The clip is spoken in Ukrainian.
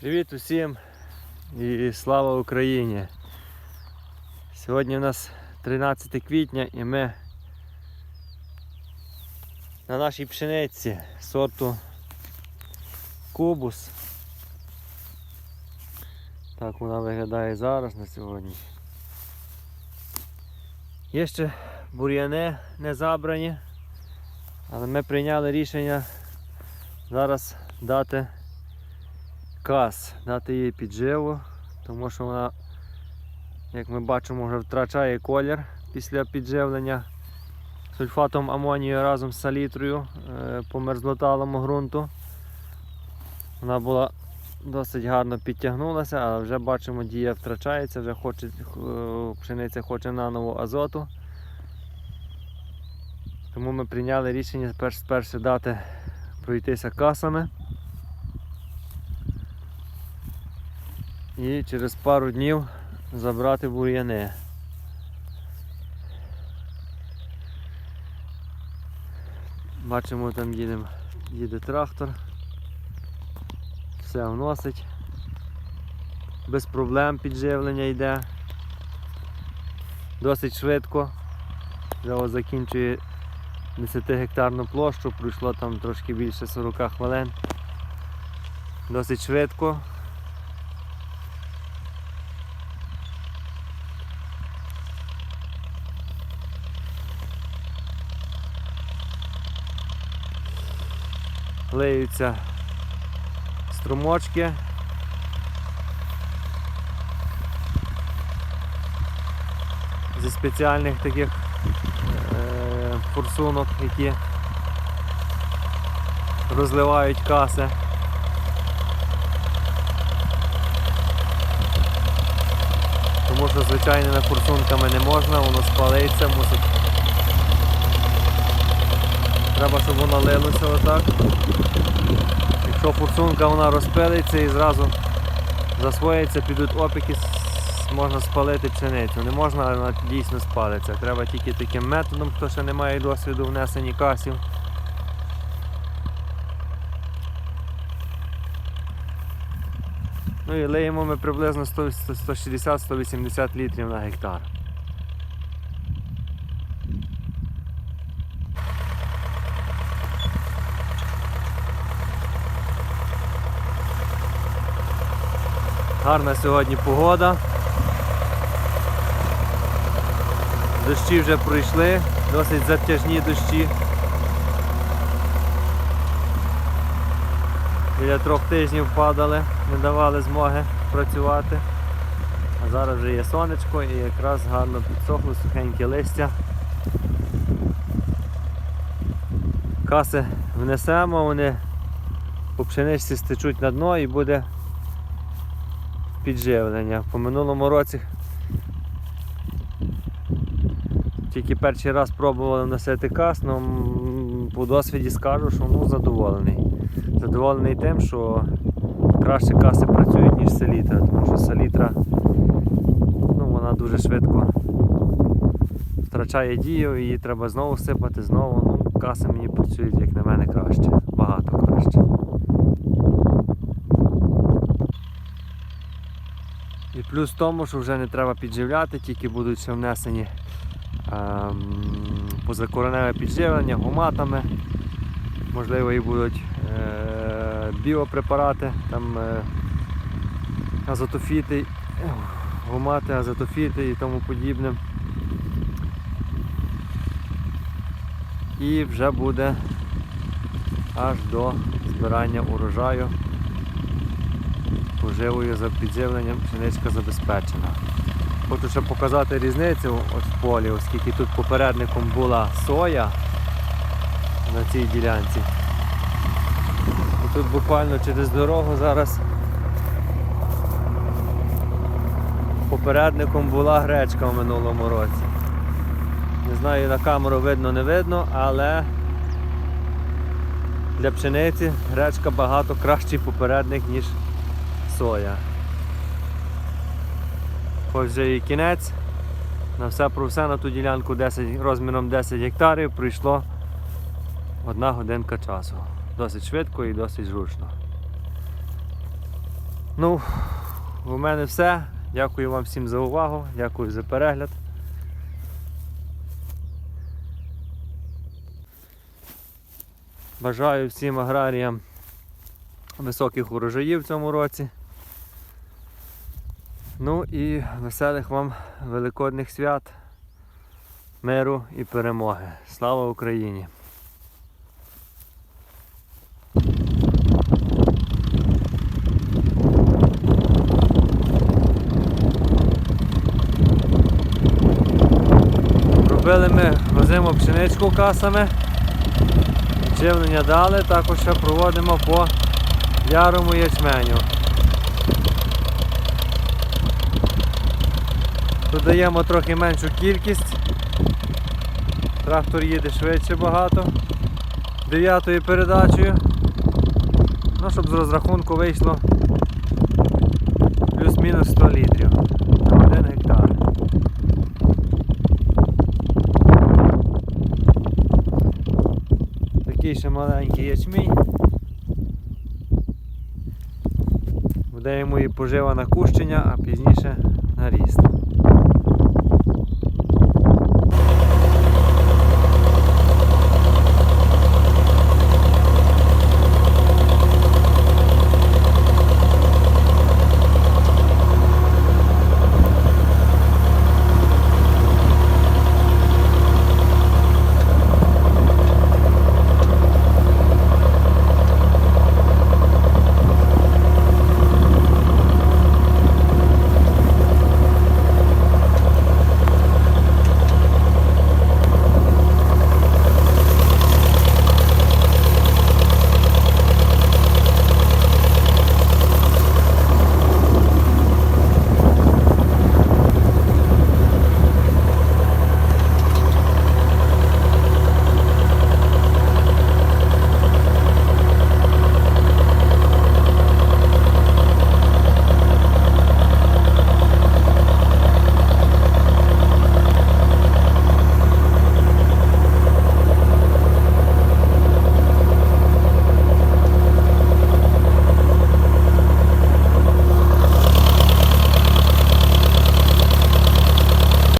Привіт усім і слава Україні! Сьогодні у нас 13 квітня і ми на нашій пшениці сорту Кубус. Так вона виглядає зараз на сьогодні. Є ще бур'яни не забрані, але ми прийняли рішення зараз дати каз, дати їй підживу, тому що вона, як ми бачимо, вже втрачає колір після підживлення сульфатом амонію разом з салітрою е, по мерзлоталому ґрунту. Вона була досить гарно підтягнулася, але вже бачимо, дія втрачається, вже хоче, е, пшениця хоче наново азоту. Тому ми прийняли рішення перш, спершу дати пройтися касами. І через пару днів забрати бур'яни. Бачимо, там їдемо, їде трактор, все вносить, без проблем підживлення йде, досить швидко. Вже закінчує 10 гектарну площу, пройшло там трошки більше 40 хвилин. Досить швидко. Леються струмочки. Зі спеціальних таких е, форсунок, які розливають каси. Тому що звичайними форсунками не можна, воно спалиться, мусить Треба, щоб воно лилося отак. Якщо форсунка вона розпилиться і зразу засвоїться, підуть опіки, можна спалити пшеницю. Не можна, але вона дійсно спалиться. Треба тільки таким методом, хто ще не має досвіду внесення касів. Ну і лиємо ми приблизно 160-180 літрів на гектар. Гарна сьогодні погода. Дощі вже пройшли, досить затяжні дощі. Біля трьох тижнів падали, не давали змоги працювати. А зараз вже є сонечко і якраз гарно підсохло сухеньке листя. Каси внесемо, вони по пшеничці стечуть на дно і буде підживлення. По минулому році тільки перший раз пробували носити кас, але по досвіді скажу, що ну, задоволений. Задоволений тим, що краще каси працюють, ніж селітра, тому що селітра ну, вона дуже швидко втрачає дію, її треба знову сипати, знову. Ну, каси мені працюють, як на мене, краще, багато краще. І плюс в тому, що вже не треба підживляти, тільки будуть ще внесені ем, позакореневе підживлення гуматами. Можливо, і будуть е, біопрепарати, там е, азотофіти, гумати, азотофіти і тому подібне. І вже буде аж до збирання урожаю поживою за підживленням пшеничка забезпечена. Хочу ще показати різницю от в полі, оскільки тут попередником була соя на цій ділянці. І тут буквально через дорогу зараз попередником була гречка в минулому році. Не знаю на камеру видно не видно, але для пшениці гречка багато кращий попередник, ніж соя. Ось вже і кінець. На все про все на ту ділянку 10, розміром 10 гектарів прийшло одна годинка часу. Досить швидко і досить зручно. Ну, у мене все. Дякую вам всім за увагу, дякую за перегляд. Бажаю всім аграріям високих урожаїв в цьому році. Ну і веселих вам великодних свят, миру і перемоги. Слава Україні! Робили ми, возимо пшеничку касами, живлення дали, також ще проводимо по ярому ячменю. Додаємо трохи меншу кількість. Трактор їде швидше багато. Дев'ятою передачею. Ну, щоб з розрахунку вийшло плюс-мінус 100 літрів на 1 гектар. Такий ще маленький ячмінь. Буде йому і пожива на кущення, а пізніше на ріст.